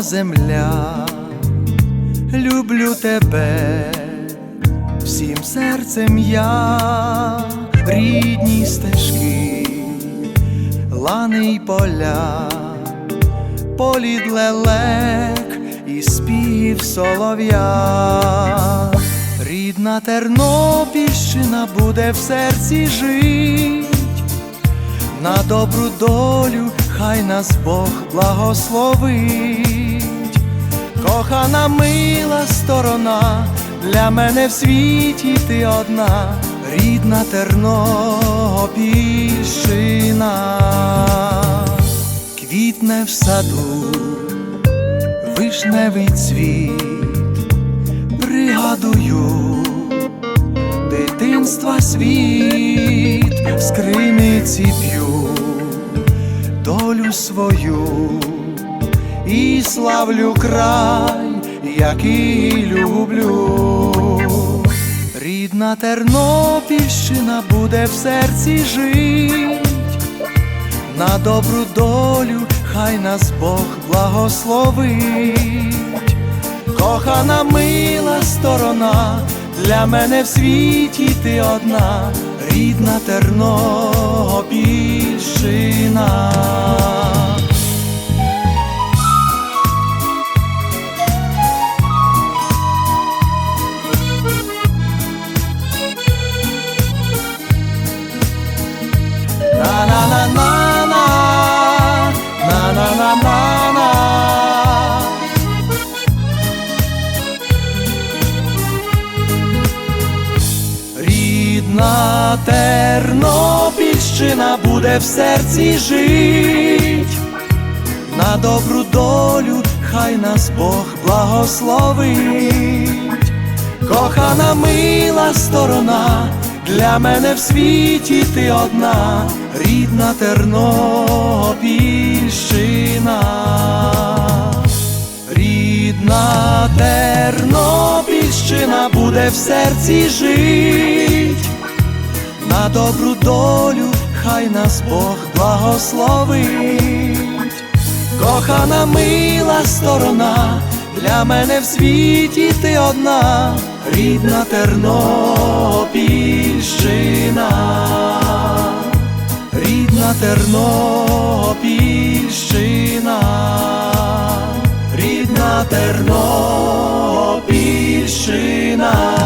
рідна земля, люблю тебе всім серцем я, рідні стежки, лани й поля, політ лелек і спів солов'я. Рідна Тернопільщина буде в серці жить, на добру долю хай нас Бог благословить, кохана мила сторона, для мене в світі ти одна, рідна Тернопільщина, квітне в саду, вишневий цвіт, пригадую дитинства світ, з криниці п'ю долю свою і славлю край, який люблю. Рідна Тернопільщина буде в серці жить, на добру долю хай нас Бог благословить кохана мила сторона, для мене в світі ти одна, рідна Тернопільщина. На-на-на-на-на, на-на-на-на-на. Тернопільщина буде в серці жить, на добру долю хай нас Бог благословить, кохана мила сторона, для мене в світі ти одна, рідна Тернопільщина. Рідна Тернопільщина буде в серці жить, на добру долю хай нас Бог благословить, кохана мила сторона, для мене в світі ти одна, рідна Тернопільщина, рідна Тернопільщина. Рідна Тернопільщина.